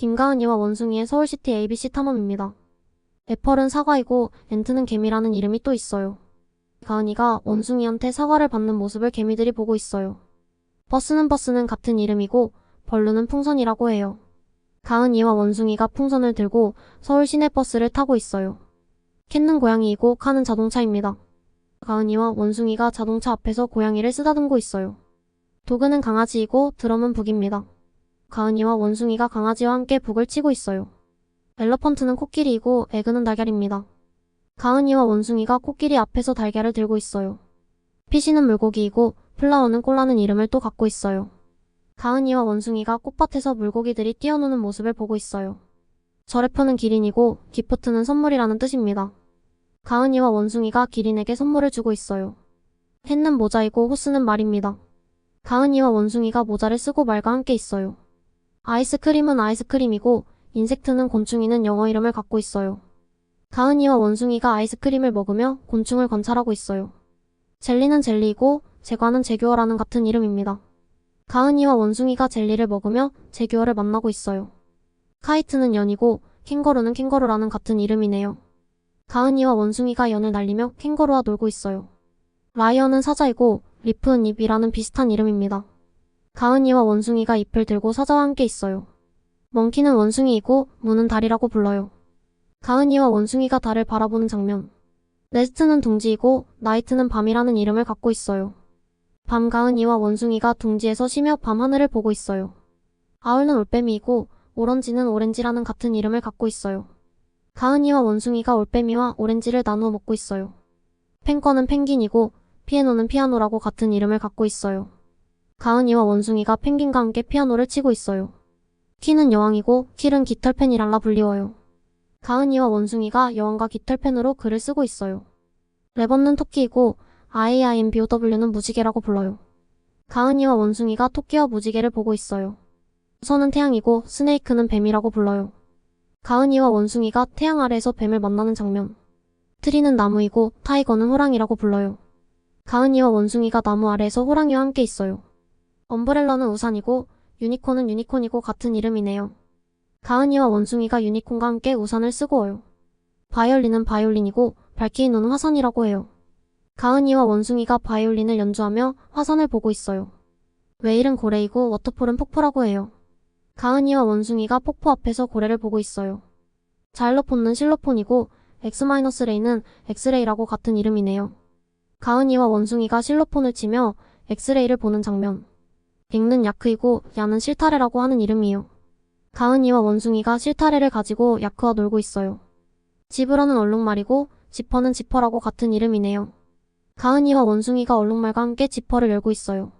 김가은이와 원숭이의 서울시티 ABC 탐험입니다. 애펄은 사과이고 엔트는 개미라는 이름이 또 있어요. 가은이가 원숭이한테 사과를 받는 모습을 개미들이 보고 있어요. 버스는 버스는 같은 이름이고 벌루는 풍선이라고 해요. 가은이와 원숭이가 풍선을 들고 서울 시내 버스를 타고 있어요. 캔는 고양이이고 카는 자동차입니다. 가은이와 원숭이가 자동차 앞에서 고양이를 쓰다듬고 있어요. 도그는 강아지이고 드럼은 북입니다. 가은이와 원숭이가 강아지와 함께 북을 치고 있어요. 엘러펀트는 코끼리이고 에그는 달걀입니다. 가은이와 원숭이가 코끼리 앞에서 달걀을 들고 있어요. 피시는 물고기이고 플라워는 꼴라는 이름을 또 갖고 있어요. 가은이와 원숭이가 꽃밭에서 물고기들이 뛰어노는 모습을 보고 있어요. 저래퍼는 기린이고 기프트는 선물이라는 뜻입니다. 가은이와 원숭이가 기린에게 선물을 주고 있어요. 햇는 모자이고 호스는 말입니다. 가은이와 원숭이가 모자를 쓰고 말과 함께 있어요. 아이스크림은 아이스크림이고 인섹트는 곤충이는 영어 이름을 갖고 있어요. 가은이와 원숭이가 아이스크림을 먹으며 곤충을 관찰하고 있어요. 젤리는 젤리이고 제과는 제규어라는 같은 이름입니다. 가은이와 원숭이가 젤리를 먹으며 제규어를 만나고 있어요. 카이트는 연이고 캥거루는 캥거루라는 같은 이름이네요. 가은이와 원숭이가 연을 날리며 캥거루와 놀고 있어요. 라이언은 사자이고 리프는 잎이라는 비슷한 이름입니다. 가은이와 원숭이가 잎을 들고 사자와 함께 있어요. 멍키는 원숭이이고 무는 달이라고 불러요. 가은이와 원숭이가 달을 바라보는 장면. 레스트는 둥지이고 나이트는 밤이라는 이름을 갖고 있어요. 밤 가은이와 원숭이가 둥지에서 쉬며 밤하늘을 보고 있어요. 아울은 올빼미이고 오런지는 오렌지라는 같은 이름을 갖고 있어요. 가은이와 원숭이가 올빼미와 오렌지를 나누어 먹고 있어요. 펭귄은 펭귄이고 피아노는 피아노라고 같은 이름을 갖고 있어요. 가은이와 원숭이가 펭귄과 함께 피아노를 치고 있어요. 키는 여왕이고 킬은 깃털펜이랄라 불리워요. 가은이와 원숭이가 여왕과 깃털펜으로 글을 쓰고 있어요. 레번는 토끼이고 IIMBOW는 무지개라고 불러요. 가은이와 원숭이가 토끼와 무지개를 보고 있어요. 선은 태양이고 스네이크는 뱀이라고 불러요. 가은이와 원숭이가 태양 아래에서 뱀을 만나는 장면. 트리는 나무이고 타이거는 호랑이라고 불러요. 가은이와 원숭이가 나무 아래에서 호랑이와 함께 있어요. 엄브렐러는 우산이고 유니콘은 유니콘이고 같은 이름이네요. 가은이와 원숭이가 유니콘과 함께 우산을 쓰고 와요. 바이올린은 바이올린이고 발키리노는 화산이라고 해요. 가은이와 원숭이가 바이올린을 연주하며 화산을 보고 있어요. 웨일은 고래이고 워터폴은 폭포라고 해요. 가은이와 원숭이가 폭포 앞에서 고래를 보고 있어요. 자일로폰은 실로폰이고 X-레이는 엑스레이라고 같은 이름이네요. 가은이와 원숭이가 실로폰을 치며 엑스레이를 보는 장면. 엑는 야크이고 야는 실타래라고 하는 이름이에요. 가은이와 원숭이가 실타래를 가지고 야크와 놀고 있어요. 지브라는 얼룩말이고 지퍼는 지퍼라고 같은 이름이네요. 가은이와 원숭이가 얼룩말과 함께 지퍼를 열고 있어요.